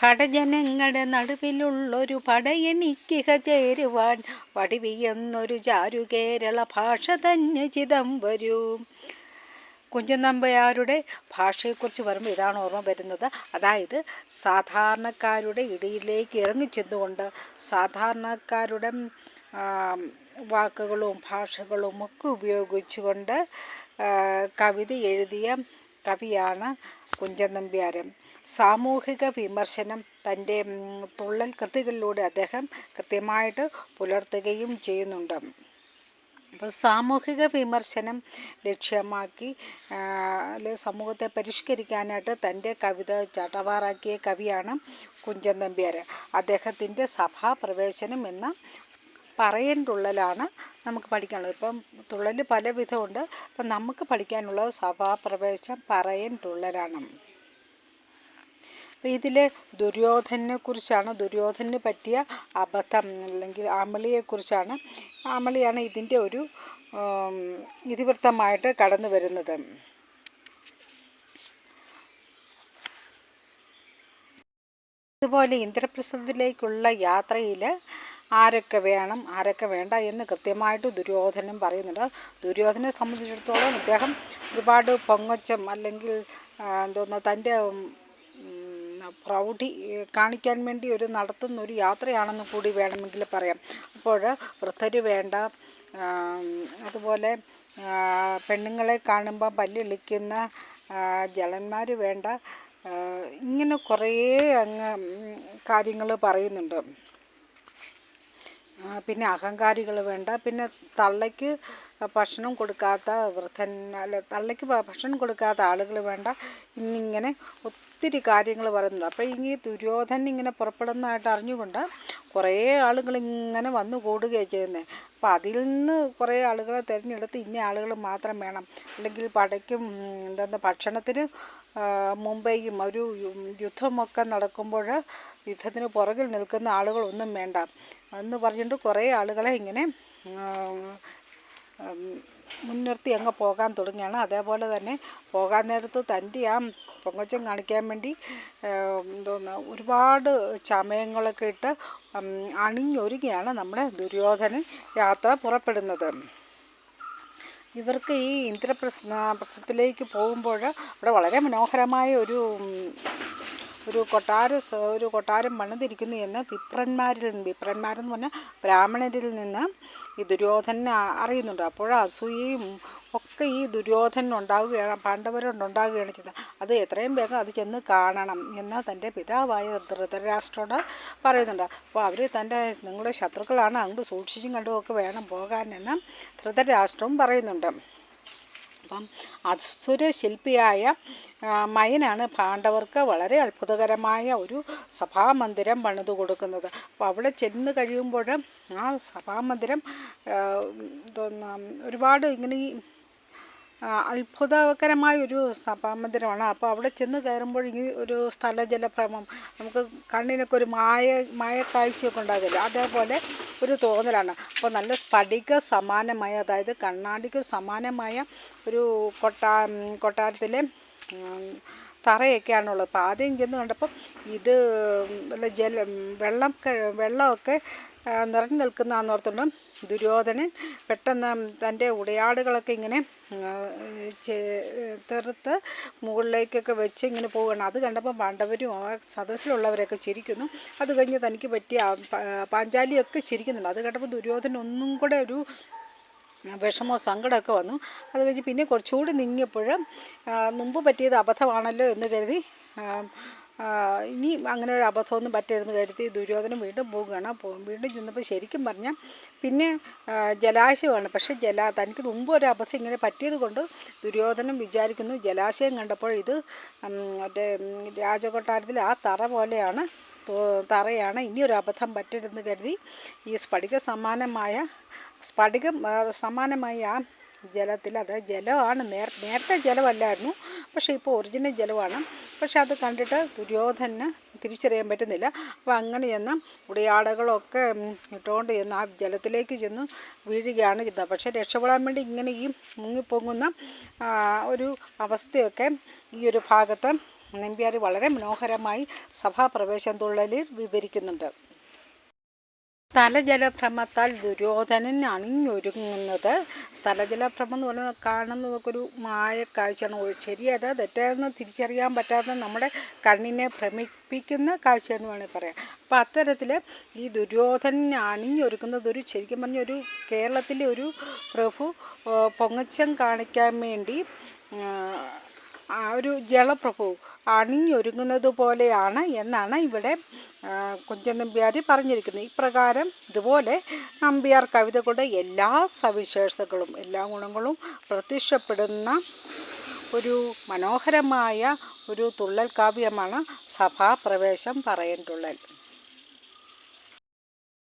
പടജനങ്ങളുടെ നടുവിലുള്ളൊരു പടയെണിക്കിഹ ചേരുവാൻ വടിവിയെന്നൊരു ചാരു കേരള ഭാഷ തന്നെ ചിതം വരൂ. കുഞ്ചൻ നമ്പയാരുടെ ഭാഷയെക്കുറിച്ച് വരുമ്പോൾ ഇതാണ് ഓർമ്മ വരുന്നത്. അതായത് സാധാരണക്കാരുടെ ഇടയിലേക്ക് ഇറങ്ങിച്ചെന്നുകൊണ്ട് സാധാരണക്കാരുടെ വാക്കുകളും ഭാഷകളും ഒക്കെ ഉപയോഗിച്ചുകൊണ്ട് കവിത എഴുതിയ കവിയാണ് കുഞ്ചൻ നമ്പ്യാരൻ സാമൂഹിക വിമർശനം തന്റെ തുള്ളൽ കൃതികളിലൂടെ അദ്ദേഹം കൃത്യമായിട്ട് പുലർത്തുകയും ചെയ്യുന്നുണ്ട്. അപ്പോൾ സാമൂഹിക വിമർശനം ലക്ഷ്യമാക്കി സമൂഹത്തെ പരിഷ്കരിക്കാനായിട്ട് തന്റെ കവിത ചാട്ടവാറാക്കിയ കവിയാണ് കുഞ്ചൻ നമ്പ്യാർ അദ്ദേഹത്തിന്റെ സഭാപ്രവേശനം എന്ന പറയൻ തുള്ളലാണ് നമുക്ക് പഠിക്കാനുള്ളത്. ഇപ്പം തുള്ളൽ പല വിധമുണ്ട് അപ്പം നമുക്ക് പഠിക്കാനുള്ളത് സഭാപ്രവേശം പറയൻ അപ്പോൾ ഇതിൽ ദുര്യോധനെ കുറിച്ചാണ് ദുര്യോധന് പറ്റിയ അബദ്ധം അല്ലെങ്കിൽ അമളിയെക്കുറിച്ചാണ് അമളിയാണ് ഇതിന്റെ ഒരു ഇതിവൃത്തമായിട്ട് കടന്നു വരുന്നത്. അതുപോലെ ഇന്ദ്രപ്രസ്ഥത്തിലേക്കുള്ള യാത്രയിൽ ആരൊക്കെ വേണം ആരൊക്കെ വേണ്ട എന്ന് കൃത്യമായിട്ട് ദുര്യോധനം പറയുന്നുണ്ട്. ദുര്യോധനെ സംബന്ധിച്ചിടത്തോളം അദ്ദേഹം ഒരുപാട് പൊങ്ങച്ചം അല്ലെങ്കിൽ എന്തോന്ന് തന്റെ പ്രൗഢി കാണിക്കാൻ വേണ്ടി ഒരു നടത്തുന്ന ഒരു യാത്രയാണെന്ന് കൂടി വേണമെങ്കിൽ പറയാം. അപ്പോൾ വൃദ്ധർ വേണ്ട അതുപോലെ പെണ്ണുങ്ങളെ കാണുമ്പോൾ പല്ലിളിക്കുന്ന ജലന്മാർ വേണ്ട ഇങ്ങനെ കുറേ അങ്ങ് കാര്യങ്ങൾ പറയുന്നുണ്ട്. പിന്നെ അഹങ്കാരികൾ വേണ്ട. പിന്നെ തള്ളയ്ക്ക് ഭക്ഷണം കൊടുക്കാത്ത വൃദ്ധൻ അല്ല തള്ളയ്ക്ക് ഭക്ഷണം കൊടുക്കാത്ത ആളുകൾ വേണ്ട. ഇന്നിങ്ങനെ ഒത്തിരി കാര്യങ്ങൾ പറയുന്നുണ്ട്. അപ്പോൾ ഈ ദുര്യോധൻ ഇങ്ങനെ പുറപ്പെടുന്നതായിട്ട് അറിഞ്ഞുകൊണ്ട് കുറേ ആളുകൾ ഇങ്ങനെ വന്നു കൂടുകയാണ് ചെയ്യുന്നത് അപ്പോൾ അതിൽ നിന്ന് കുറേ ആളുകളെ തിരഞ്ഞെടുത്ത് ഇന്ന ആളുകൾ മാത്രം വേണം. അല്ലെങ്കിൽ പടയ്ക്കും എന്താ ഭക്ഷണത്തിന് മുംബൈയും ഒരു യുദ്ധമൊക്കെ നടക്കുമ്പോൾ യുദ്ധത്തിന് പുറകിൽ നിൽക്കുന്ന ആളുകളൊന്നും വേണ്ട. എന്ന് പറഞ്ഞിട്ട് കുറേ ആളുകളെ ഇങ്ങനെ മുൻനിർത്തി അങ്ങ് പോകാൻ തുടങ്ങിയാണ് അതേപോലെ തന്നെ പോകാൻ നേരത്ത് തന്റെ ആ പൊങ്ങച്ചം കാണിക്കാൻ വേണ്ടി എന്തോന്ന് ഒരുപാട് ചമയങ്ങളൊക്കെ ഇട്ട് അണിഞ്ഞൊരുങ്ങിയാണ് നമ്മുടെ ദുര്യോധനൻ യാത്ര പുറപ്പെടുന്നത്. ഇവർക്ക് ഈ ഇന്ദ്രപ്രസ്ഥ പ്രസ്ഥത്തിലേക്ക് പോകുമ്പോൾ അവിടെ വളരെ മനോഹരമായ ഒരു ഒരു കൊട്ടാര ഒരു കൊട്ടാരം പണിതിരിക്കുന്നു എന്ന് വിപ്രന്മാരിൽ നിന്ന് വിപ്രന്മാരെന്ന് പറഞ്ഞാൽ ബ്രാഹ്മണരിൽ നിന്ന് ഈ ദുര്യോധന അറിയുന്നുണ്ട്. അപ്പോൾ അസൂയയും ഒക്കെ ഈ ദുര്യോധന ഉണ്ടാവുകയാണ് പാണ്ഡവരുണ്ടാവുകയാണ് ചെയ്തത്. അത് എത്രയും വേഗം അത് ചെന്ന് കാണണം എന്ന് തന്റെ പിതാവായ ധൃതരാഷ്ട്രോട് പറയുന്നുണ്ട്. അപ്പോൾ അവർ തന്റെ നിങ്ങളുടെ ശത്രുക്കളാണ് അങ്ങോട്ട് സൂക്ഷിച്ചും കണ്ടുമൊക്കെ വേണം പോകാൻ എന്ന് ധൃതരാഷ്ട്രവും പറയുന്നുണ്ട്. അപ്പം അസുര ശില്പിയായ മയനാണ് പാണ്ഡവർക്ക് വളരെ അത്ഭുതകരമായ ഒരു സഭാമന്ദിരം പണിതു കൊടുക്കുന്നത്. അപ്പോൾ അവിടെ ചെന്ന് കഴിയുമ്പോൾ ആ സഭാമന്ദിരം ഒരുപാട് ഇങ്ങനെ അത്ഭുതകരമായ ഒരു സഭാമന്ദിരമാണ്. അപ്പോൾ അവിടെ ചെന്ന് കയറുമ്പോൾ ഈ ഒരു സ്ഥല ജലഭ്രമം നമുക്ക് കണ്ണിനൊക്കെ ഒരു മായ മായക്കാഴ്ചയൊക്കെ ഉണ്ടാകില്ല അതേപോലെ ഒരു തോന്നലാണ്. അപ്പോൾ നല്ല സ്ഫടിക സമാനമായ അതായത് കണ്ണാടിക്ക് സമാനമായ ഒരു കൊട്ടാ കൊട്ടാരത്തിലെ തറയൊക്കെയാണുള്ളത്. അപ്പോൾ ആദ്യം ചെന്ന് കണ്ടപ്പോൾ ഇത് ജലം വെള്ളം വെള്ളമൊക്കെ നിറഞ്ഞു നിൽക്കുന്നതാണെന്നോർത്തുകൊണ്ട് ദുര്യോധനൻ പെട്ടെന്ന് തന്റെ ഉടയാടുകളൊക്കെ ഇങ്ങനെ തെറുത്ത് മുകളിലേക്കൊക്കെ വെച്ച് ഇങ്ങനെ പോവുകയാണ്. അത് കണ്ടപ്പോൾ പാണ്ഡവരും ആ സദസ്സിലുള്ളവരൊക്കെ ചിരിക്കുന്നു. അത് കഴിഞ്ഞ് തനിക്ക് പറ്റിയ പാഞ്ചാലിയൊക്കെ ചിരിക്കുന്നുണ്ട്. അത് കണ്ടപ്പോൾ ദുര്യോധനൻ ഒന്നും കൂടെ ഒരു വിഷമോ സങ്കടമൊക്കെ വന്നു. അത് കഴിഞ്ഞ് പിന്നെ കുറച്ചുകൂടി നീങ്ങിയപ്പോൾ മുമ്പ് പറ്റിയത് അബദ്ധമാണല്ലോ എന്ന് കരുതി ഇനി അങ്ങനെ ഒരു അബദ്ധമൊന്നും പറ്റരുതെന്ന് കരുതി ദുര്യോധനം വീണ്ടും പോവുകയാണ് വീണ്ടും ചെന്നപ്പോൾ ശരിക്കും പറഞ്ഞാൽ പിന്നെ ജലാശയമാണ്. പക്ഷേ ജല തനിക്ക് മുമ്പ് ഒരു അബദ്ധം ഇങ്ങനെ പറ്റിയത് കൊണ്ട് ദുര്യോധനം വിചാരിക്കുന്നു ജലാശയം കണ്ടപ്പോൾ ഇത് മറ്റേ രാജകൊട്ടാരത്തിൽ ആ തറ പോലെയാണ് തറയാണ്. ഇനി ഒരു അബദ്ധം പറ്റരുതെന്ന് കരുതി ഈ സ്ഫടിക സമാനമായ സ്ഫടികം സമാനമായ ആ ജലത്തിൽ അത് ജലമാണ്. നേർ നേരത്തെ ജലമല്ലായിരുന്നു. പക്ഷേ ഇപ്പോൾ ഒറിജിനൽ ജലമാണ്. പക്ഷെ അത് കണ്ടിട്ട് ദുര്യോധന തിരിച്ചറിയാൻ പറ്റുന്നില്ല. അപ്പോൾ അങ്ങനെ ചെന്ന് ഉടയാടകളൊക്കെ ഇട്ടുകൊണ്ട് ചെന്ന് ആ ജലത്തിലേക്ക് ചെന്ന് വീഴുകയാണ് ചെയ്തത്. പക്ഷേ രക്ഷപ്പെടാൻ വേണ്ടി ഇങ്ങനെ ഈ മുങ്ങിപ്പൊങ്ങുന്ന ഒരു അവസ്ഥയൊക്കെ ഈ ഒരു ഭാഗത്ത് നമ്പ്യാർ വളരെ മനോഹരമായി സഭാപ്രവേശം തുള്ളലിൽ വിവരിക്കുന്നുണ്ട്. സ്ഥലജലഭ്രമത്താൽ ദുര്യോധനൻ അണിഞ്ഞൊരുങ്ങുന്നത് സ്ഥലജലഭ്രമം എന്ന് പറയുന്നത് കാണുന്നതൊക്കെ ഒരു മായ കാഴ്ചയാണ് ശരിയല്ല തിരിച്ചറിയാൻ പറ്റാത്ത നമ്മുടെ കണ്ണിനെ ഭ്രമിപ്പിക്കുന്ന കാഴ്ചയെന്ന് വേണമെങ്കിൽ പറയാം. അപ്പം അത്തരത്തിൽ ഈ ദുര്യോധനൻ അണിഞ്ഞൊരുക്കുന്നത് ഒരു ശരിക്കും പറഞ്ഞ ഒരു കേരളത്തിലെ ഒരു പ്രഭു പൊങ്ങച്ചം കാണിക്കാൻ വേണ്ടി ഒരു ജലപ്രഭു അണിഞ്ഞൊരുങ്ങുന്നത് പോലെയാണ് എന്നാണ് ഇവിടെ ആ, കുഞ്ചൻ നമ്പ്യാർ പറഞ്ഞിരിക്കുന്നത്. ഇപ്രകാരം ഇതുപോലെ നമ്പ്യാർ കവിതകളുടെ എല്ലാ സവിശേഷതകളും എല്ലാ ഗുണങ്ങളും പ്രത്യക്ഷപ്പെടുന്ന ഒരു മനോഹരമായ ഒരു തുള്ളൽ കാവ്യമാണ് സഭാപ്രവേശം പറയൻ തുള്ളൽ